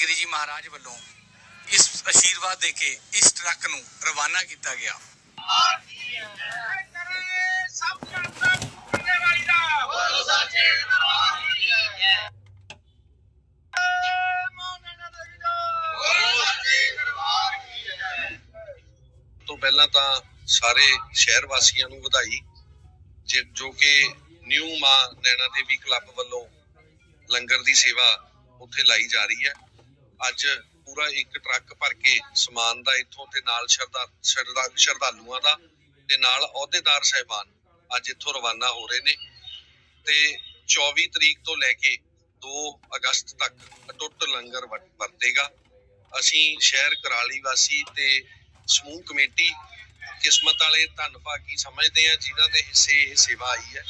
ਗਿਰੀ ਜੀ ਮਹਾਰਾਜ ਵੱਲੋਂ ਇਸ ਅਸ਼ੀਰਵਾਦ ਦੇ ਕੇ ਇਸ ਟਰੱਕ ਨੂੰ ਰਵਾਨਾ ਕੀਤਾ ਗਿਆ। ਤੋਂ ਪਹਿਲਾਂ ਤਾਂ ਸਾਰੇ ਸ਼ਹਿਰ ਵਾਸੀਆਂ ਨੂੰ ਵਧਾਈ ਜੋ ਕਿ ਨਿਊ ਮਾਂ ਨੈਣਾ ਦੇਵੀ ਕਲੱਬ ਵੱਲੋਂ ਲੰਗਰ ਦੀ ਸੇਵਾ ਉੱਥੇ ਲਾਈ ਜਾ ਰਹੀ ਹੈ। ਅੱਜ ਪੂਰਾ ਇੱਕ ਟਰੱਕ ਭਰ ਕੇ ਸਮਾਨ ਦਾ ਇੱਥੋਂ ਤੇ ਨਾਲ ਸ਼ਰਧਾ, ਸ਼ਰਧਾ- ਸ਼ਰਧਾਲੂਆਂ ਦਾ ਤੇ ਨਾਲ ਅਹੁਦੇਦਾਰ ਸਹਿਬਾਨ ਅੱਜ ਇੱਥੋਂ ਰਵਾਨਾ ਹੋ ਰਹੇ ਨੇ। ਤੇ 24 ਤਰੀਕ ਤੋਂ ਲੈ ਕੇ 2 ਅਗਸਤ ਤੱਕ ਅਟੁੱਟ ਲੰਗਰ ਵ- ਵਰਤੇਗਾ। ਅਸੀਂ ਸ਼ਹਿਰ ਕਰਾਲੀ ਵਾਸੀ ਤੇ ਸਮੂਹ ਕਮੇਟੀ ਕਿਸਮਤ ਵਾਲੇ ਧੰਨ ਭਾਗੀ ਸਮਝਦੇ ਆ ਜਿਨ੍ਹਾਂ ਦੇ ਹਿੱਸੇ ਇਹ ਸੇਵਾ ਆਈ ਹੈ।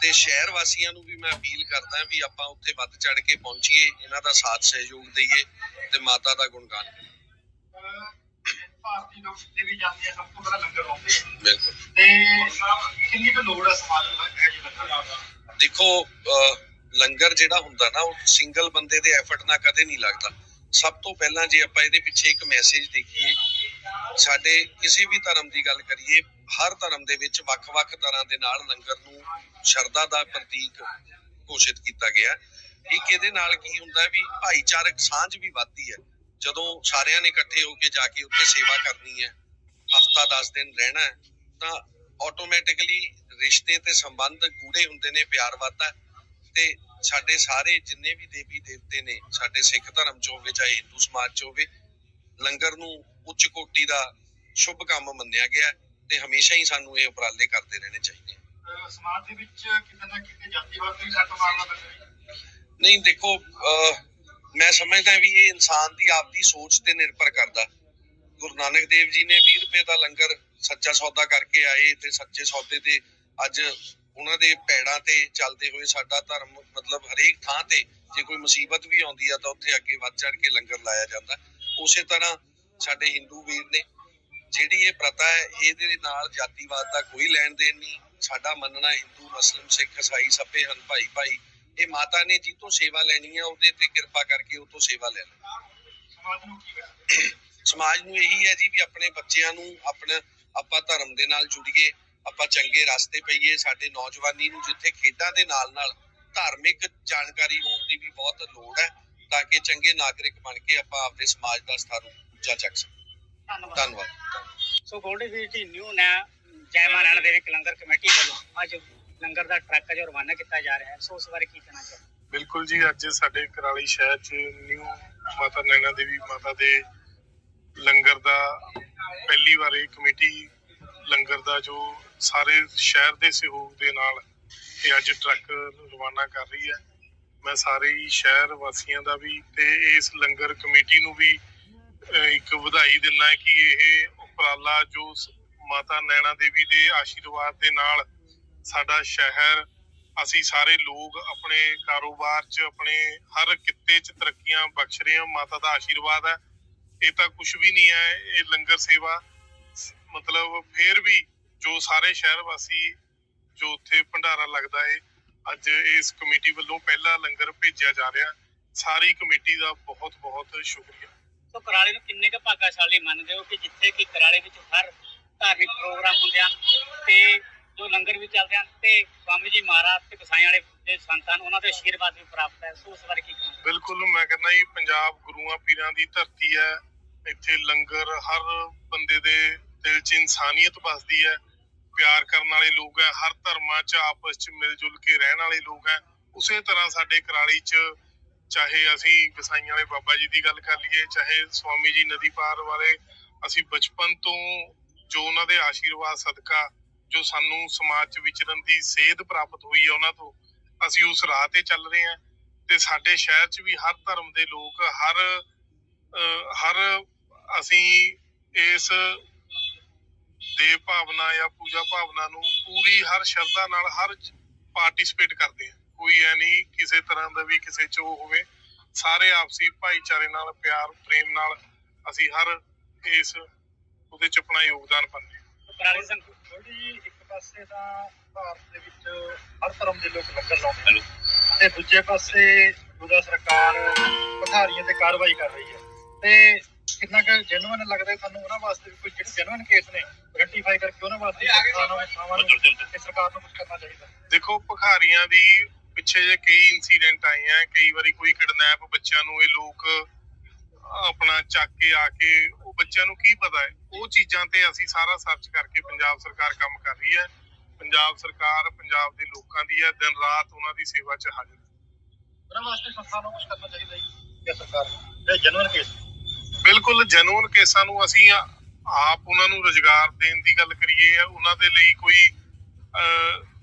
ਤੇ ਸ਼ਹਿਰ ਵਾਸੀਆਂ ਨੂੰ ਵੀ ਮੈਂ ਅਪੀਲ ਕਰਦਾ ਵੀ ਆਪਾਂ ਉੱਥੇ ਵੱਧ ਚੜ ਕੇ ਪਹੁੰਚੀਏ ਇਹਨਾਂ ਦਾ ਸਾਥ ਸਹਿਯੋਗ ਦਈਏ ਤੇ ਮਾਤਾ ਦਾ ਗੁਣਗਾਨ ਕਰੀਏ। ਭਾਰਤੀ ਲੋਕ ਜਿੱਥੇ ਵੀ ਜਾਂਦੇ ਆ ਸਭ ਤੋਂ ਪਹਿਲਾਂ ਲੰਗਰ ਲਾਉਂਦੇ ਆ। ਬਿਲਕੁਲ। ਤੇ ਕਿੰਨੀ ਕੁ ਲੋੜ ਹੈ ਸਮਾਜ ਨੂੰ ਇਹ ਜਿਹੇ ਲੰਗਰ ਦਾ? ਦੇਖੋ ਲੰਗਰ ਜਿਹੜਾ ਹੁੰਦਾ ਨਾ ਉਹ ਸਿੰਗਲ ਬੰਦੇ ਦੇ ਐਫਰਟ ਨਾਲ ਕਦੇ ਨਹੀਂ ਲੱਗਦਾ। ਸਭ ਤੋਂ ਪਹਿਲਾਂ ਜੇ ਆਪਾਂ ਇਹਦੇ ਪਿੱਛੇ ਇੱਕ ਮੈਸੇਜ ਦੇਖੀਏ, ਸਾਡੇ ਕਿਸੇ ਵੀ ਧਰਮ ਦੀ ਗੱਲ ਕਰੀਏ, ਹਰ ਧਰਮ ਦੇ ਵਿੱਚ ਵੱਖ-ਵੱਖ ਤਰ੍ਹਾਂ ਦੇ ਨਾਲ ਲੰਗਰ ਨੂੰ ਸ਼ਰਧਾ ਦਾ ਪ੍ਰਤੀਕ ਘੋਸ਼ਿਤ ਕੀਤਾ ਗਿਆ ਹੈ। ਇੱਕ ਇਹਦੇ ਨਾਲ ਕੀ ਹੁੰਦਾ ਵੀ ਭਾਈਚਾਰਕ ਸਾਂਝ ਵੀ ਵੱਧਦੀ ਹੈ ਜਦੋਂ ਸਾਰਿਆਂ ਨੇ ਇਕੱਠੇ ਹੋ ਕੇ ਜਾ ਕੇ ਉੱਥੇ ਸੇਵਾ ਕਰਨੀ ਹੈ, ਹਫਤਾ 10 ਦਿਨ ਰਹਿਣਾ ਹੈ, ਤਾਂ ਆਟੋਮੈਟਿਕਲੀ ਰਿਸ਼ਤੇ ਤੇ ਸੰਬੰਧ ਗੂੜੇ ਹੁੰਦੇ ਨੇ, ਪਿਆਰ ਵੱਧਦਾ ਤੇ ਸਾਡੇ ਸਾਰੇ ਜਿੰਨੇ ਵੀ ਦੇਵੀ ਦੇਵਤੇ ਨੇ ਸਾਡੇ ਸਿੱਖ ਧਰਮ ਚ ਹੋਵੇ ਚਾਹੇ ਹਿੰਦੂ ਸਮਾਜ ਚ ਹੋਵੇ ਲੰਗਰ ਨੂੰ ਉੱਚ ਕੋਟੀ ਦਾ ਸ਼ੁਭ ਕੰਮ ਮੰਨਿਆ ਗਿਆ ਤੇ ਹਮੇਸ਼ਾ ਹੀ ਸਾਨੂੰ ਇਹ ਉਪਰਾਲੇ ਕਰਦੇ ਰਹਿਣੇ ਚਾਹੀਦੇ ਸਮਾਜ ਦੇ ਵਿੱਚ ਕਿਤੇ ਨਾ ਕਿਤੇ ਜਾਤੀਵਾਦ ਵੀ ਸੱਟ ਮਾਰਦਾ ਲੱਗਦਾ ਨਹੀਂ ਦੇਖੋ ਮੈਂ ਸਮਝਦਾ ਵੀ ਇਹ ਇਨਸਾਨ ਦੀ ਆਪਦੀ ਸੋਚ ਤੇ ਨਿਰਭਰ ਕਰਦਾ। ਗੁਰੂ ਨਾਨਕ ਦੇਵ ਜੀ ਨੇ 20 ਰੁਪਏ ਦਾ ਲੰਗਰ ਸੱਚਾ ਸੌਦਾ ਕਰਕੇ ਆਏ ਤੇ ਸੱਚੇ ਸੌਦੇ ਤੇ ਅੱਜ ਉਹਨਾਂ ਦੇ ਪੈੜਾਂ ਤੇ ਚੱਲਦੇ ਹੋਏ ਸਾਡਾ ਧਰਮ ਮਤਲਬ ਹਰੇਕ ਥਾਂ ਤੇ ਜੇ ਕੋਈ ਮੁਸੀਬਤ ਵੀ ਆਉਂਦੀ ਆ ਤਾਂ ਉੱਥੇ ਅੱਗੇ ਵੱਧ ਚੜ ਕੇ ਲੰਗਰ ਲਾਇਆ ਜਾਂਦਾ। ਉਸੇ ਤਰ੍ਹਾਂ ਸਾਡੇ ਹਿੰਦੂ ਵੀਰ ਨੇ ਜਿਹੜੀ ਇਹ ਪ੍ਰਥਾ ਹੈ ਇਹਦੇ ਨਾਲ ਜਾਤੀਵਾਦ ਦਾ ਕੋਈ ਲੈਣ ਦੇਣ ਨਹੀਂ। ਸਾਡਾ ਮੰਨਣਾ ਹਿੰਦੂ ਮੁਸਲਿਮ ਸਿੱਖ ਈਸਾਈ ਸਭੇ ਹਨ ਭਾਈ ਭਾਈ। ਇਹ ਮਾਤਾ ਨੇ ਜੀ ਤੋਂ ਸੇਵਾ ਲੈਣੀ ਹੈ ਉਹਦੇ ਤੇ ਕਿਰਪਾ ਕਰਕੇ ਉਹ ਤੋਂ ਸੇਵਾ ਲੈ ਲੈ ਸਮਾਜ ਨੂੰ ਇਹੀ ਹੈ ਜੀ ਵੀ ਆਪਣੇ ਬੱਚਿਆਂ ਨੂੰ ਆਪਣਾ ਆਪਾਂ ਧਰਮ ਦੇ ਨਾਲ ਜੁੜੀਏ। ਆਪਾਂ ਚੰਗੇ ਰਸਤੇ ਪਈਏ ਸਾਡੇ ਨੌਜਵਾਨੀ ਨੂੰ ਜਿੱਥੇ ਖੇਡਾਂ ਦੇ ਨਾਲ ਨਾਲ ਧਾਰਮਿਕ ਜਾਣਕਾਰੀ ਹੋਣ ਦੀ ਵੀ ਬਹੁਤ ਲੋੜ ਹੈ ਤਾਂ ਕਿ ਚੰਗੇ ਨਾਗਰਿਕ ਬਣ ਕੇ ਆਪਾਂ ਆਪਣੇ ਸਮਾਜ ਦਾ ਸਥਾਨ ਉੱਚਾ ਚੱਕ ਸਕੀਏ। ਧੰਨਵਾਦ। ਧੰਨਵਾਦ। ਸੋ ਗੋਲਡੀ ਵੀਰ ਜੀ ਨਿਊ ਨਾ ਜੈ ਮਾਂ ਨੈਣਾ ਦੇਵੀ ਲੰਗਰ ਕਮੇਟੀ ਵੱਲੋਂ ਅੱਜ ਲੰਗਰ ਦਾ ਟਰੱਕ ਜੋ ਰਵਾਨਾ ਕੀਤਾ ਜਾ ਰਿਹਾ ਹੈ। ਸੋ ਉਸ ਬਾਰੇ ਕੀ ਕਹਿਣਾ ਚਾਹੁੰਦੇ ਬਿਲਕੁਲ ਜੀ ਅੱਜ ਸਾਡੇ ਕਰਾਲੀ ਸ਼ਹਿਰ 'ਚ ਨਿਊ ਮਾਤਾ ਨੈਣਾ ਦੇਵੀ ਮਾਤਾ ਦੇ ਲੰਗਰ ਦਾ ਪਹਿਲੀ ਵਾਰ ਇਹ ਕਮੇਟੀ ਲੰਗਰ ਦਾ ਜੋ ਸਾਰੇ ਸ਼ਹਿਰ ਦੇ ਸਹਿਯੋਗ ਦੇ ਨਾਲ ਇਹ ਅੱਜ ਟਰੱਕ ਰਵਾਨਾ ਕਰ ਰਹੀ ਹੈ। ਮੈਂ ਸਾਰੇ ਹੀ ਸ਼ਹਿਰ ਵਾਸੀਆਂ ਦਾ ਵੀ ਤੇ ਇਸ ਲੰਗਰ ਕਮੇਟੀ ਨੂੰ ਵੀ ਇੱਕ ਵਧਾਈ ਦਿੰਦਾ ਕਿ ਇਹ ਉਪਰਾਲਾ ਜੋ ਮਾਤਾ ਨੈਣਾ ਦੇਵੀ ਦੇ ਆਸ਼ੀਰਵਾਦ ਦੇ ਨਾਲ ਸਾਡਾ ਸ਼ਹਿਰ, ਅਸੀਂ ਸਾਰੇ ਲੋਕ ਆਪਣੇ ਕਾਰੋਬਾਰ 'ਚ, ਆਪਣੇ ਹਰ ਕਿੱਤੇ 'ਚ ਤਰੱਕੀਆਂ ਬਖਸ਼ ਰਹੇ ਹਾਂ, ਮਾਤਾ ਦਾ ਆਸ਼ੀਰਵਾਦ ਹੈ। ਇਹ ਤਾਂ ਕੁਝ ਵੀ ਨਹੀਂ ਹੈ, ਇਹ ਲੰਗਰ ਸੇਵਾ ਮਤਲਬ ਫੇਰ ਵੀ ਜੋ ਸਾਰੇ ਸ਼ਹਿਰ ਵਾਸੀ ਜੋ ਉੱਥੇ ਭੰਡਾਰਾ ਲੱਗਦਾ ਹੈ ਅੱਜ ਇਸ ਕਮੇਟੀ ਵੱਲੋਂ ਪਹਿਲਾ ਲੰਗਰ ਭੇਜਿਆ ਜਾ ਰਿਹਾ। ਸਾਰੀ ਕਮੇਟੀ ਦਾ ਬਹੁਤ ਬਹੁਤ ਸ਼ੁਕਰੀਆ। ਸੋ ਕਰਾਲੇ ਨੂੰ ਕਿੰਨੇ ਕੁ ਭਾਗਾਸ਼ਾਲੀ ਮੰਨਦੇ ਹੋ ਕਿ ਜਿੱਥੇ ਕਿ ਕਰਾਲੇ ਵਿੱਚ ਹਰ ਧਾਰਮਿਕ ਪ੍ਰੋਗਰਾਮ ਹੁੰਦੇ ਹਨ ਤੇ ਜੋ ਲੰਗਰ ਵੀ ਚੱਲਦੇ ਹਨ ਤੇ ਸਵਾਮੀ ਜੀ ਮਹਾਰਾਜ ਤੇ ਕਸਾਈਆਂ ਵਾਲੇ ਦੇ ਸੰਤਾਨ ਉਹਨਾਂ ਦੇ ਆਸ਼ੀਰਵਾਦ ਵੀ ਪ੍ਰਾਪਤ ਹੈ ਸੋ ਉਸ ਬਾਰੇ ਕੀ ਕਹਿਣਾ ਬਿਲਕੁਲ ਮੈਂ ਕਹਿੰਦਾ ਜੀ ਪੰਜਾਬ ਗੁਰੂਆਂ ਪੀਰਾਂ ਦੀ ਧਰਤੀ ਹੈ ਇੱਥੇ ਲੰਗਰ ਹਰ ਬੰਦੇ ਦੇ ਦਿਲ 'ਚ ਇਨਸਾਨੀਅਤ ਵਸਦੀ ਹੈ। ਪਿਆਰ ਕਰਨ ਵਾਲੇ ਲੋਕ ਹੈ ਹਰ ਧਰਮਾਂ 'ਚ ਆਪਸ 'ਚ ਮਿਲ ਜੁਲ ਕੇ ਰਹਿਣ ਵਾਲੇ ਲੋਕ ਹੈ। ਉਸੇ ਤਰ੍ਹਾਂ ਸਾਡੇ ਕਰਾਲੀ 'ਚ ਚਾਹੇ ਅਸੀਂ ਗਸਾਈਆਂ ਵਾਲੇ ਬਾਬਾ ਜੀ ਦੀ ਗੱਲ ਕਰ ਲਈਏ ਚਾਹੇ ਸਵਾਮੀ ਜੀ ਨਦੀ ਪਾਰ ਵਾਲੇ ਅਸੀਂ ਬਚਪਨ ਤੋਂ ਜੋ ਉਹਨਾਂ ਦੇ ਆਸ਼ੀਰਵਾਦ ਸਦਕਾ ਜੋ ਸਾਨੂੰ ਸਮਾਜ 'ਚ ਵਿਚਰਨ ਦੀ ਸੇਧ ਪ੍ਰਾਪਤ ਹੋਈ ਹੈ ਉਹਨਾਂ ਤੋਂ ਅਸੀਂ ਉਸ ਰਾਹ ਤੇ ਚੱਲ ਰਹੇ ਹਾਂ। ਤੇ ਸਾਡੇ ਸ਼ਹਿਰ 'ਚ ਵੀ ਹਰ ਧਰਮ ਦੇ ਲੋਕ ਹਰ ਅਹ, ਹਰ ਅਸੀਂ ਇਸ ਦੇਵ ਭਾਵਨਾ ਜਾਂ ਪੂਜਾ ਭਾਵਨਾ ਨੂੰ ਪੂਰੀ ਹਰ ਸ਼ਰਧਾ ਨਾਲ ਹਰ ਪਾਰਟਿਸਿਪੇਟ ਕਰਦੇ ਆ। ਕੋਈ ਐ ਨਹੀਂ ਕਿਸੇ ਤਰ੍ਹਾਂ ਦਾ ਵੀ ਕਿਸੇ 'ਚ ਹੋਵੇ। ਸਾਰੇ ਆਪਸੀ ਭਾਈਚਾਰੇ ਨਾਲ, ਪਿਆਰ, ਪ੍ਰੇਮ ਨਾਲ ਅਸੀਂ ਹਰ ਇਸ ਉਹਦੇ 'ਚ ਆਪਣਾ ਯੋਗਦਾਨ ਪਾਉਂਦੇ ਹਾਂ ਸੰਗਤ ਗੋਲਡੀ ਇੱਕ ਪਾਸੇ ਤਾਂ ਭਾਰਤ ਦੇ ਵਿੱਚ ਹਰ ਧਰਮ ਦੇ ਲੋਕ ਲੱਗਣ ਲਾਉਂਦੇ ਨੇ ਤੇ ਦੂਜੇ ਪਾਸੇ ਗੁਰਦਾ ਸਰਕਾਰ ਪਠਾਰੀਆਂ ਤੇ ਕਾਰਵਾਈ ਕਰ ਰਹੀ ਹੈ। ਤੇ ਕਿੰਨਾ ਕੁ ਜੈਨੂਇਨ ਲੱਗਦਾ ਹੈ ਤੁਹਾਨੂੰ ਉਹਨਾਂ ਵਾਸਤੇ ਵੀ ਕੋਈ ਜਿਹੜੇ ਜੈਨੂਇਨ ਕੇਸ ਨੇ ਰੈਕਟੀਫਾਈ ਕਰਕੇ ਉਹਨਾਂ ਵਾਸਤੇ ਸੰਸਥਾਵਾਂ ਨੂੰ ਥਾਵਾਂ ਨੂੰ ਤੇ ਸਰਕਾਰ ਨੂੰ ਕੁਝ ਕਰਨਾ ਚਾਹੀਦਾ। ਦੇਖੋ ਭਿਖਾਰੀਆਂ ਦੀ ਪਿੱਛੇ ਜੇ ਕਈ ਇਨਸੀਡੈਂਟ ਆਏ ਆ ਕਈ ਵਾਰੀ ਕੋਈ ਕਿਡਨੈਪ ਬੱਚਿਆਂ ਨੂੰ ਇਹ ਲੋਕ ਆਪਣਾ ਚੱਕ ਕੇ ਆ ਕੇ ਉਹ ਬੱਚਿਆਂ ਨੂੰ ਕੀ ਪਤਾ ਹੈ? ਉਹ ਚੀਜ਼ਾਂ ਤੇ ਅਸੀਂ ਸਾਰਾ ਸਰਚ ਕਰਕੇ ਪੰਜਾਬ ਸਰਕਾਰ ਕੰਮ ਕਰ ਰਹੀ ਹੈ। ਪੰਜਾਬ ਸਰਕਾਰ ਪੰਜਾਬ ਦੇ ਲੋਕਾਂ ਦੀ ਹੈ ਦਿਨ ਰਾਤ ਉਹਨਾਂ ਦੀ ਸੇਵਾ 'ਚ ਹਾਜ਼ਰ ਹੈ। ਉਹਨਾਂ ਵਾਸਤੇ ਸੰਸਥਾ ਨੂੰ ਕੁਝ ਕਰਨਾ ਚਾਹੀਦਾ ਹੈ ਜਾਂ ਸਰਕਾਰ ਨੂੰ? ਜੈਨੂਇਨ ਕੇਸ ਬਿਲਕੁਲ ਜਨੂਨ ਕੇਸਾਂ ਨੂੰ ਅਸੀਂ ਆਪ ਉਹਨਾਂ ਨੂੰ ਰੋਜ਼ਗਾਰ ਦੇਣ ਦੀ ਗੱਲ ਕਰੀਏ ਉਹਨਾਂ ਦੇ ਲਈ ਕੋਈ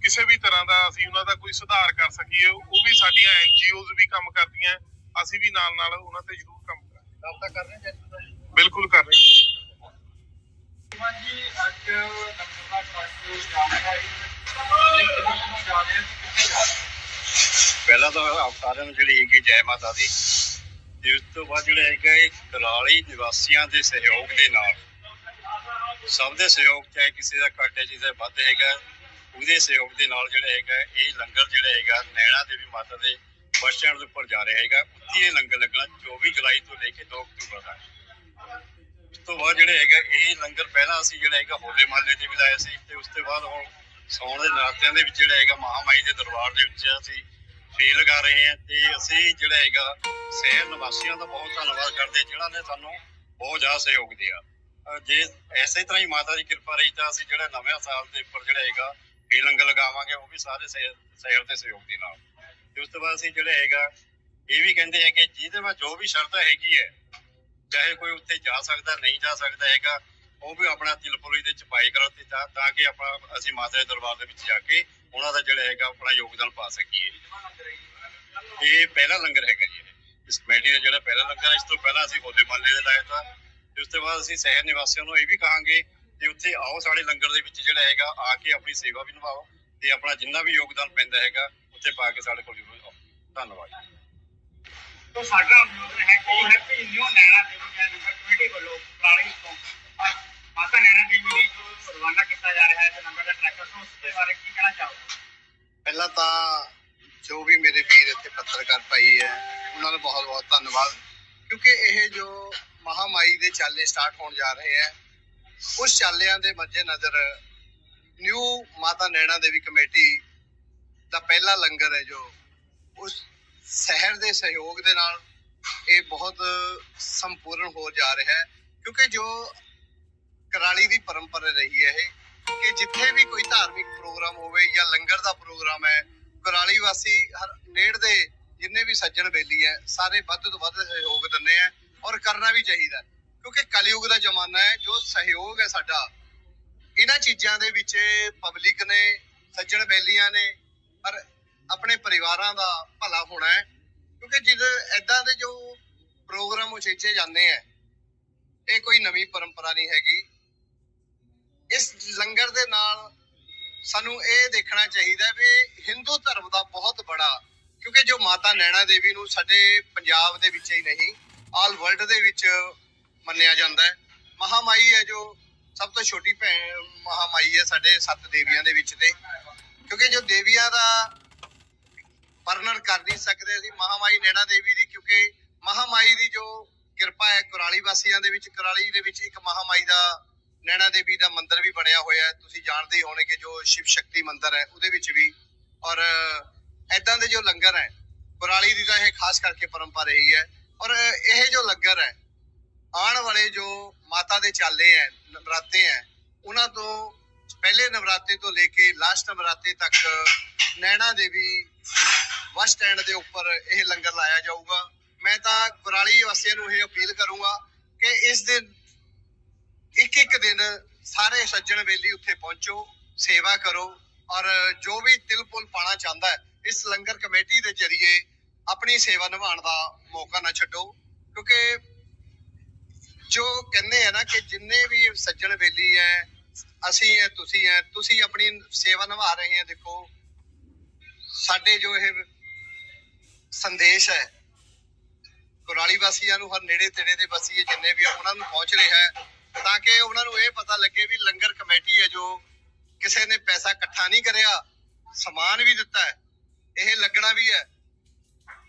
ਕਿਸੇ ਵੀ ਤਰ੍ਹਾਂ ਦਾ ਅਸੀਂ ਉਹਨਾਂ ਦਾ ਕੋਈ ਸੁਧਾਰ ਕਰ ਸਕੀਏ ਉਹ ਵੀ ਸਾਡੀਆਂ ਐਨਜੀਓਜ਼ ਵੀ ਕੰਮ ਕਰਦੀਆਂ ਅਸੀਂ ਵੀ ਨਾਲ ਨਾਲ ਉਹਨਾਂ ਤੇ ਜ਼ਰੂਰ ਕੰਮ ਕਰਾਂਗੇ। ਰਾਬਤਾ ਕਰ ਰਹੇ ਜੈਨੂਇਨ ਬਿਲਕੁਲ ਕਰ ਰਹੇ ਹਾਂ। ਜੀ ਅੱਜ ਪਹਿਲਾਂ ਤਾਂ ਆਪ ਸਾਰਿਆਂ ਨੂੰ ਜਿਹੜੀ ਹੈਗੀ ਜੈ ਮਾਤਾ ਦੀ। ਤੇ ਉਸ ਤੋਂ ਬਾਅਦ ਜਿਹੜਾ ਹੈਗਾ ਇਹ ਕਰਾਲੀ ਨਿਵਾਸੀਆਂ ਦੇ ਸਹਿਯੋਗ ਦੇ ਨਾਲ। ਸਭ ਦੇ ਸਹਿਯੋਗ ਚਾਹੇ ਕਿਸੇ ਦਾ ਘੱਟ ਹੈ, ਕਿਸੇ ਦਾ ਵੱਧ ਹੈਗਾ, ਉਹਦੇ ਸਹਿਯੋਗ ਦੇ ਨਾਲ ਜਿਹੜਾ ਹੈਗਾ, ਇਹ ਲੰਗਰ ਜਿਹੜਾ ਹੈਗਾ, ਨੈਣਾ ਦੇਵੀ ਮਾਤਾ ਦੇ ਬੱਸ ਸਟੈਂਡ ਦੇ ਉੱਪਰ ਜਾ ਰਿਹਾ ਹੈਗਾ। ਉੱਥੇ ਇਹ ਲੰਗਰ ਲੱਗਣਾ 24 ਜੁਲਾਈ ਤੋਂ ਲੈ ਕੇ 2 ਅਕਤੂਬਰ ਤੱਕ। ਉਸ ਤੋਂ ਬਾਅਦ ਜਿਹੜਾ ਹੈਗਾ, ਇਹ ਲੰਗਰ ਪਹਿਲਾਂ ਅਸੀਂ ਜਿਹੜਾ ਹੈਗਾ ਹੋਲੇ ਮਹੱਲੇ ਤੇ ਵੀ ਲਾਇਆ ਸੀ ਤੇ ਉਸ ਤੋਂ ਬਾਅਦ ਹੁਣ ਸੌਣ ਦੇ ਨਰਾਤਿਆਂ ਦੇ ਵਿੱਚ ਜਿਹੜਾ ਹੈਗਾ ਮਹਾਮਾਈ ਦੇ ਦਰਬਾਰ ਦੇ ਵਿੱਚ ਅਸੀਂ ਫੇਰ ਲਗਾ ਰਹੇ ਹਾਂ ਤੇ ਅਸੀਂ ਜਿਹੜਾ ਹੈਗਾ ਸ਼ਹਿਰ ਨਿਵਾਸੀਆਂ ਦਾ ਬਹੁਤ ਧੰਨਵਾਦ ਕਰਦੇ ਹਾਂ, ਜਿਨ੍ਹਾਂ ਨੇ ਸਾਨੂੰ ਬਹੁਤ ਜ਼ਿਆਦਾ ਸਹਿਯੋਗ ਦਿਆ। ਅਹ ਜੇ ਐਸੇ ਤਰ੍ਹਾਂ ਹੀ ਮਾਤਾ ਦੀ ਕਿਰਪਾ ਰਹੀ ਤਾਂ ਅਸੀਂ ਜਿਹੜਾ ਨਵੇਂ ਸਾਲ ਦੇ ਉੱਪਰ ਜਿਹੜਾ ਹੈਗਾ ਇਹ ਲੰਗਰ ਲਗਾਵਾਂਗੇ, ਉਹ ਵੀ ਸਾਰੇ ਸ਼ਹਿਰ ਦੇ ਸਹਿਯੋਗ ਦੇ ਨਾਲ। ਤੇ ਉਸ ਤੋਂ ਬਾਅਦ ਅਸੀਂ ਜਿਹੜਾ ਹੈਗਾ, ਇਹ ਵੀ ਕਹਿੰਦੇ ਹੈ ਕਿ ਜਿਹਦੇ ਵਿੱਚ ਜੋ ਵੀ ਸ਼ਰਤਾਂ ਹੈਗੀ ਹੈ, ਚਾਹੇ ਕੋਈ ਉੱਥੇ ਜਾ ਸਕਦਾ, ਨਹੀਂ ਜਾ ਸਕਦਾ ਹੈਗਾ, ਉਹ ਵੀ ਆਪਣਾ ਤਿਲਪੁਲੀ ਦੇ ਚਪਾਈ ਕਰੋ ਤੇ ਤਾਂ ਤਾਂ ਕਿ ਆਪਾਂ ਅਸੀਂ ਮਾਤਾ ਦੇ ਦਰਬਾਰ ਦੇ ਵਿੱਚ ਜਾ ਕੇ ਉਹਨਾਂ ਦਾ ਜਿਹੜਾ ਹੈਗਾ, ਆਪਣਾ ਯੋਗਦਾਨ ਪਾ ਸਕੀਏ। ਇਹ ਪਹਿਲਾ ਲੰਗਰ ਹੈਗਾ ਜੀ। ਇਸ ਕਮੇਟੀ ਦਾ ਜਿਹੜਾ ਪਹਿਲਾ ਲੰਗਰ ਇਸ ਤੋਂ ਪਹਿਲਾਂ ਅਸੀਂ ਹੋਲੇ ਮਹੱਲੇ ਦੇ ਲਾਇਆ ਤਾਂ ਤੇ ਉਸ ਤੋਂ ਬਾਅਦ ਅਸੀਂ ਸ਼ਹਿਰ ਨਿਵਾਸੀਆਂ ਨੂੰ ਇਹ ਵੀ ਕਹਾਂਗੇ ਕਿ ਉੱਥੇ ਆਓ ਸਾਡੇ ਲੰਗਰ ਦੇ ਵਿੱਚ ਜਿਹੜਾ ਹੈਗਾ ਆ ਕੇ ਆਪਣੀ ਸੇਵਾ ਵੀ ਨਿਭਾਓ ਤੇ ਆਪਣਾ ਜਿੰਨਾ ਵੀ ਯੋਗਦਾਨ ਪੈਂਦਾ ਹੈਗਾ ਉੱਥੇ ਪਾ ਕੇ ਸਾਡੇ ਕੋਲ ਜ਼ਰੂਰ ਆਓ। ਧੰਨਵਾਦ। ਤੋ ਸਾਡਾ ਅਨੁਰੋਧ ਹੈ ਕਿ ਹੈਪੀ ਨਿਊ ਨੈਣਾ ਦੇਵੀ ਜੈ ਨਗਰ ਕਮੇਟੀ ਵੱਲੋਂ ਪੁਰਾਣੀ ਤੋਂ ਮਾਤਾ ਨੈਣਾ ਦੇਵੀ ਨੂੰ ਜੋ ਰਵਾਨਾ ਕੀਤਾ ਜਾ ਰਿਹਾ ਹੈ ਤੇ ਨੰਬਰ ਦਾ ਟਰੈਕਰ ਤੋਂ ਉਸ ਦੇ ਬਾਰੇ ਕੀ ਕਹਿਣਾ ਚਾਹੋਗੇ? ਪਹਿਲਾਂ ਤਾਂ ਜੋ ਵੀ ਮੇਰੇ ਵੀਰ ਇੱਥੇ ਪੱਤਰਕਾਰ ਭਾਈ ਹੈ ਉਹਨਾਂ ਦਾ ਬਹੁਤ ਬਹੁਤ ਧੰਨਵਾਦ। ਕਿਉਂਕਿ ਇਹ ਜੋ ਮਹਾਮਾਈ ਦੇ ਚਾਲੇ ਸਟਾਰਟ ਹੋਣ ਜਾ ਰਹੇ ਹੈ, ਉਸ ਚਾਲਿਆਂ ਦੇ ਮੱਦੇ ਨਜ਼ਰ ਨਿਊ ਮਾਤਾ ਨੈਣਾ ਦੇਵੀ ਕਮੇਟੀ ਦਾ ਪਹਿਲਾ ਲੰਗਰ ਹੈ ਜੋ ਉਸ ਸ਼ਹਿਰ ਦੇ ਸਹਿਯੋਗ ਦੇ ਨਾਲ ਇਹ ਬਹੁਤ ਸੰਪੂਰਨ ਹੋ ਜਾ ਰਿਹਾ ਹੈ। ਕਿਉਂਕਿ ਜੋ ਕਰਾਲੀ ਦੀ ਪਰੰਪਰਾ ਰਹੀ ਹੈ ਇਹ, ਕਿ ਜਿੱਥੇ ਵੀ ਕੋਈ ਧਾਰਮਿਕ ਪ੍ਰੋਗਰਾਮ ਹੋਵੇ ਜਾਂ ਲੰਗਰ ਦਾ ਪ੍ਰੋਗਰਾਮ ਹੈ, ਕਰਾਲੀ ਵਾਸੀ ਹਰ ਨੇੜ ਦੇ ਜਿੰਨੇ ਵੀ ਸੱਜਣ ਬੇਲੀ ਹੈ, ਸਾਰੇ ਵੱਧ ਤੋਂ ਵੱਧ ਸਹਿਯੋਗ ਦਿੰਦੇ ਆ ਔਰ ਕਰਨਾ ਵੀ ਚਾਹੀਦਾ ਕਿਉਂਕਿ ਕਲਯੁਗ ਦਾ ਜ਼ਮਾਨਾ ਹੈ, ਜੋ ਸਹਿਯੋਗ ਹੈ ਸਾਡਾ। ਇਹਨਾਂ ਚੀਜ਼ਾਂ ਦੇ ਵਿੱਚ ਪਬਲਿਕ ਨੇ, ਸੱਜਣ ਬੇਲੀਆਂ ਨੇ, ਪਰ ਆਪਣੇ ਪਰਿਵਾਰਾਂ ਦਾ ਭਲਾ ਹੋਣਾ ਹੈ। ਕਿਉਂਕਿ ਜਦ ਐਦਾਂ ਦੇ ਜੋ ਪ੍ਰੋਗਰਾਮ ਉਚੇਚੇ ਜਾਂਦੇ ਆ, ਇਹ ਕੋਈ ਨਵੀਂ ਪਰੰਪਰਾ ਨਹੀਂ ਹੈਗੀ। ਇਸ ਲੰਗਰ ਦੇ ਨਾਲ ਸਾਨੂੰ ਇਹ ਦੇਖਣਾ ਚਾਹੀਦਾ ਵੀ ਹਿੰਦੂ ਧਰਮ ਦਾ ਬਹੁਤ ਬੜਾ ਕਿਉਂਕਿ ਜੋ ਮਾਤਾ ਨੈਣਾ ਦੇਵੀ ਨੂੰ ਸਾਡੇ ਪੰਜਾਬ ਦੇ ਵਿੱਚ ਹੀ ਨਹੀਂ, ਆਲ ਵਰਲਡ ਦੇ ਵਿੱਚ ਮੰਨਿਆ ਜਾਂਦਾ ਹੈ। ਮਹਾਮਾਈ ਹੈ ਜੋ ਸਭ ਤੋਂ ਛੋਟੀ ਭੈਣ, ਮਹਾਮਾਈ ਹੈ ਸਾਡੇ ਸੱਤ ਦੇਵੀਆਂ ਦੇ ਵਿੱਚ ਤੇ। ਕਿਉਂਕਿ ਜੋ ਦੇਵੀਆਂ ਦਾ ਵਰਣਨ ਕਰ ਨਹੀਂ ਸਕਦੇ ਅਸੀਂ ਮਹਾਮਾਈ ਨੈਣਾ ਦੇਵੀ ਦੀ, ਕਿਉਂਕਿ ਮਹਾਮਾਈ ਦੀ ਜੋ ਕਿਰਪਾ ਹੈ ਕੁਰਾਲੀ ਵਾਸੀਆਂ ਦੇ ਵਿੱਚ, ਕੁਰਾਲੀ ਦੇ ਵਿੱਚ ਇੱਕ ਮਹਾਮਾਈ ਦਾ ਨੈਣਾ ਦੇਵੀ ਦਾ ਮੰਦਿਰ ਵੀ ਬਣਿਆ ਹੋਇਆ ਹੈ। ਤੁਸੀਂ ਜਾਣਦੇ ਹੀ ਹੋਣੇ ਕਿ ਜੋ ਸ਼ਿਵ ਸ਼ਕਤੀ ਮੰਦਿਰ ਹੈ, ਉਹਦੇ ਵਿੱਚ ਵੀ। ਔਰ ਐਦਾਂ ਦੇ ਜੋ ਲੰਗਰ ਹੈ ਕੁਰਾਲੀ ਦੀ ਤਾਂ ਇਹ ਖਾਸ ਕਰਕੇ ਪਰੰਪਰਾ ਰਹੀ ਹੈ, ਔਰ ਇਹ ਜੋ ਲੰਗਰ ਹੈ, ਆਉਣ ਵਾਲੇ ਜੋ ਮਾਤਾ ਦੇ ਚਾਲੇ ਹੈ, ਨਵਰਾਤੇ ਹੈ, ਉਹਨਾਂ ਤੋਂ ਪਹਿਲੇ ਨਵਰਾਤੇ ਤੋਂ ਲੈ ਕੇ ਲਾਸਟ ਨਵਰਾਤੇ ਤੱਕ ਨੈਣਾ ਦੇਵੀ ਬੱਸ ਸਟੈਂਡ ਦੇ ਉੱਪਰ ਇਹ ਲੰਗਰ ਲਾਇਆ ਜਾਊਗਾ। ਮੈਂ ਤਾਂ ਕੁਰਾਲੀ ਵਾਸੀਆਂ ਨੂੰ ਇਹ ਅਪੀਲ ਕਰੂੰਗਾ ਕਿ ਇਸ ਦਿਨ ਇੱਕ ਇੱਕ ਦਿਨ ਸਾਰੇ ਸੱਜਣ ਵੇਲੀ ਉੱਥੇ ਪਹੁੰਚੋ, ਸੇਵਾ ਕਰੋ, ਔਰ ਜੋ ਵੀ ਤਿਲ ਪੁਲ ਪਾਣਾ ਚਾਹੁੰਦਾ ਹੈ ਇਸ ਲੰਗਰ ਕਮੇਟੀ ਦੇ ਜ਼ਰੀਏ ਆਪਣੀ ਸੇਵਾ ਨਿਭਾਉਣ ਦਾ ਮੌਕਾ ਨਾ ਛੱਡੋ ਕਿਉਂਕਿ ਜੋ ਕਹਿੰਦੇ ਆ ਨਾ ਕਿ ਜਿੰਨੇ ਵੀ ਸੱਜਣ ਵੇਲੀ ਹੈ ਅਸੀਂ ਹੈ ਤੁਸੀਂ ਹੈ ਤੁਸੀਂ ਆਪਣੀ ਸੇਵਾ ਨਿਭਾ ਰਹੇ ਹੈ ਦੇਖੋ ਸਾਡੇ ਜੋ ਇਹ ਸੰਦੇਸ਼ ਹੈ ਕੁਰਾਲੀ ਵਾਸੀਆਂ ਨੂੰ ਹਰ ਨੇੜੇ ਤੇੜੇ ਦੇ ਵਾਸੀ ਜਿੰਨੇ ਵੀ ਆ, ਉਹਨਾਂ ਨੂੰ ਪਹੁੰਚ ਰਿਹਾ ਹੈ ਤਾਂ ਕਿ ਉਹਨਾਂ ਨੂੰ ਇਹ ਪਤਾ ਲੱਗੇ ਵੀ ਲੰਗਰ ਕਮੇਟੀ ਹੈ ਜੋ ਕਿਸੇ ਨੇ ਪੈਸਾ ਇਕੱਠਾ ਨਹੀਂ ਕਰਿਆ ਸਮਾਨ ਵੀ ਦਿੱਤਾ ਹੈ ਇਹ ਲੱਗਣਾ ਵੀ ਹੈ।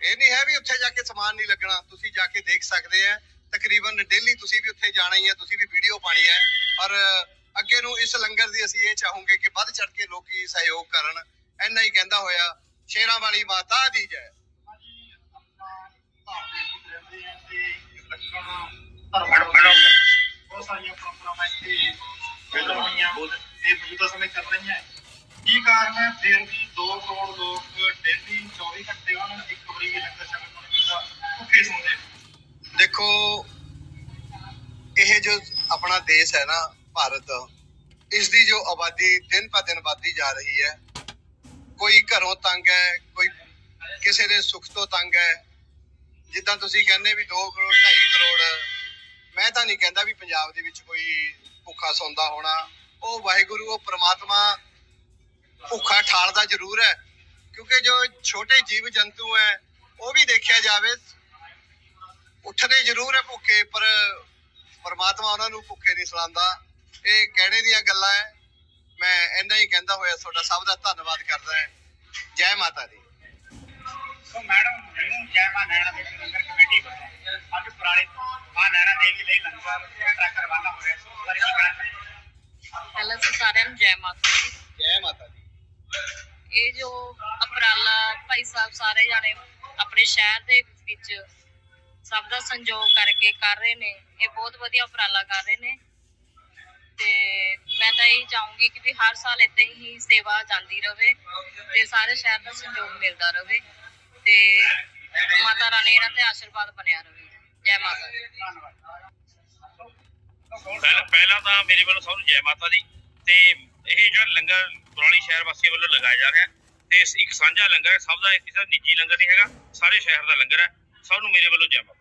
ਇਹ ਨਹੀਂ ਹੈ ਵੀ ਉੱਥੇ ਜਾ ਕੇ ਸਮਾਨ ਨਹੀਂ ਲੱਗਣਾ। ਤੁਸੀਂ ਜਾ ਕੇ ਦੇਖ ਸਕਦੇ ਆ ਤਕਰੀਬਨ ਡੇਲੀ ਤੁਸੀਂ ਵੀ ਉੱਥੇ ਜਾਣਾ ਹੀ ਹੈ। ਤੁਸੀਂ ਵੀ ਵੀਡੀਓ ਪਾਣੀ ਹੈ। ਔਰ ਅੱਗੇ ਨੂੰ ਇਸ ਲੰਗਰ ਦੀ ਅਸੀਂ ਇਹ ਚਾਹੂੰਗੇ ਕਿ ਵੱਧ ਚੜ ਕੇ ਲੋਕੀ ਸਹਿਯੋਗ ਕਰਨ। ਐਨਾ ਹੀ ਕਹਿੰਦਾ ਹੋਇਆ, ਸ਼ੇਰਾਂ ਵਾਲੀ ਮਾਤਾ ਦੀ ਜੈ। ਬਹੁਤ ਸਾਰੀਆਂ ਪਰੰਪਰਾਵਾਂ ਇੱਥੇ ਚੱਲ ਰਹੀਆਂ ਤੇ ਮੌਜੂਦਾ ਸਮੇਂ ਚੱਲ ਰਹੀਆਂ। ਕੀ ਕਾਰਨ ਹੈ? ਫਿਰ ਵੀ 2 ਕਰੋੜ ਲੋਕ ਆਪਣਾ ਦੇਸ਼ ਹੈ ਨਾ ਭਾਰਤ ਇਸ ਦੀ ਜੋ ਆਬਾਦੀ ਦਿਨ ਪਰ ਜਾ ਰਹੀ ਹੈ। ਕੋਈ ਘਰੋਂ ਤੰਗ ਹੈ, ਕੋਈ ਕਿਸੇ ਦੇ ਸੁੱਖ ਤੋਂ ਤੰਗ ਹੈ। ਜਿੱਦਾਂ ਤੁਸੀਂ ਕਹਿੰਦੇ ਵੀ 2 ਕਰੋੜ 2.5 ਕਰੋੜ, ਮੈਂ ਤਾਂ ਨਹੀਂ ਕਹਿੰਦਾ ਵੀ ਪੰਜਾਬ ਦੇ ਵਿੱਚ ਕੋਈ ਭੁੱਖਾ ਸੌਂਦਾ ਹੋਣਾ। ਉਹ ਵਾਹਿਗੁਰੂ, ਉਹ ਪ੍ਰਮਾਤਮਾ ਭੁੱਖਾ ਠਾਲਦਾ ਜ਼ਰੂਰ ਹੈ। ਕਿਉਂਕਿ ਜੋ ਛੋਟੇ ਜੀਵ ਜੰਤੂ ਹੈ, ਉਹ ਵੀ ਦੇਖਿਆ ਜਾਵੇ, ਉੱਠਦੇ ਜ਼ਰੂਰ ਹੈ ਭੁੱਖੇ, ਪਰ ਪਰਮਾਤਮਾ ਉਹਨਾਂ ਨੂੰ ਭੁੱਖੇ ਨਹੀਂ ਸੁਲਾਉਂਦਾ ਇਹ ਕਹਿਣੇ ਦੀਆਂ ਗੱਲਾਂ ਹੈ ਮੈਂ ਇੰਨਾ ਹੀ ਕਹਿੰਦਾ ਹੋਇਆ ਤੁਹਾਡਾ ਸਭ ਦਾ ਧੰਨਵਾਦ ਕਰਦਾ ਹਾਂ ਜੈ ਮਾਤਾ ਦੀ। ਸੋ ਮੈਡਮ ਨੂੰ ਜੈ ਮਾਂ ਨੈਣਾ ਦੇਵੀ ਲੰਗਰ ਕਮੇਟੀ ਵੱਲੋਂ ਅੱਜ ਪੁਰਾਣੇ ਮਾਂ ਨੈਣਾ ਦੇਵੀ ਲਈ ਲੰਗਰ ਟਰੱਕ ਰਵਾਨਾ ਸੋ। ਚਾਹੁੰਦੇ ਪਹਿਲਾਂ ਤਾਂ ਸਾਰਿਆਂ ਨੂੰ ਜੈ ਮਾਤਾ ਦੀ। ਜੈ ਮਾਤਾ ਦੀ। ਇਹ ਜੋ ਅਪਰਾਲਾ ਭਾਈ ਸਾਹਿਬ ਸਾਰੇ ਜਾਣੇ ਆਪਣੇ ਸ਼ਹਿਰ ਦੇ ਵਿੱਚ ਸਭ ਦਾ ਸੰਯੋਗ ਕਰਕੇ ਕਰ ਰਹੇ ਨੇ ਇਹ ਬਹੁਤ ਵਧੀਆ ਉਪਰਾਲਾ ਕਰ ਰਹੇ ਨੇ। ਤੇ ਮੈਂ ਤਾਂ ਇਹ ਚਾਹੂੰਗੀ ਕਿ ਵੀ ਹਰ ਸਾਲ ਇਦਾਂ ਹੀ ਸੇਵਾ ਜਾਂਦੀ ਰਵੇ ਤੇ ਸਾਰੇ ਸ਼ਹਿਰ ਦਾ ਸੰਯੋਗ ਮਿਲਦਾ ਰਵੇ ਤੇ ਮਾਤਾ ਰਾਣੀ ਇਹਨਾਂ ਤੇ ਆਸ਼ੀਰਵਾਦ ਬਣਿਆ ਰਵੇ। ਜੈ ਮਾਤਾ ਦੀ। ਪਹਿਲਾਂ ਪਹਿਲਾਂ ਤਾਂ ਮੇਰੇ ਵੱਲੋਂ ਸਭ ਨੂੰ ਜੈ ਮਾਤਾ ਦੀ ਤੇ ਇਹ ਜਿਹੜਾ ਲੰਗਰ ਪੁਰਾਣੀ ਸ਼ਹਿਰ ਵਾਸੀਆਂ ਵੱਲੋਂ ਲਗਾਇਆ ਜਾ ਰਿਹਾ ਤੇ ਇਸ ਇੱਕ ਸਾਂਝਾ ਲੰਗਰ ਹੈ, ਸਭ ਦਾ ਇਹ ਕਿਸੇ ਦਾ ਨਿੱਜੀ ਲੰਗਰ ਨਹੀਂ ਹੈਗਾ, ਸਾਰੇ ਸ਼ਹਿਰ ਦਾ ਲੰਗਰ ਹੈ, ਸਭ ਨੂੰ ਮੇਰੇ ਵੱਲੋਂ ਜੈ ਮਾਤਾ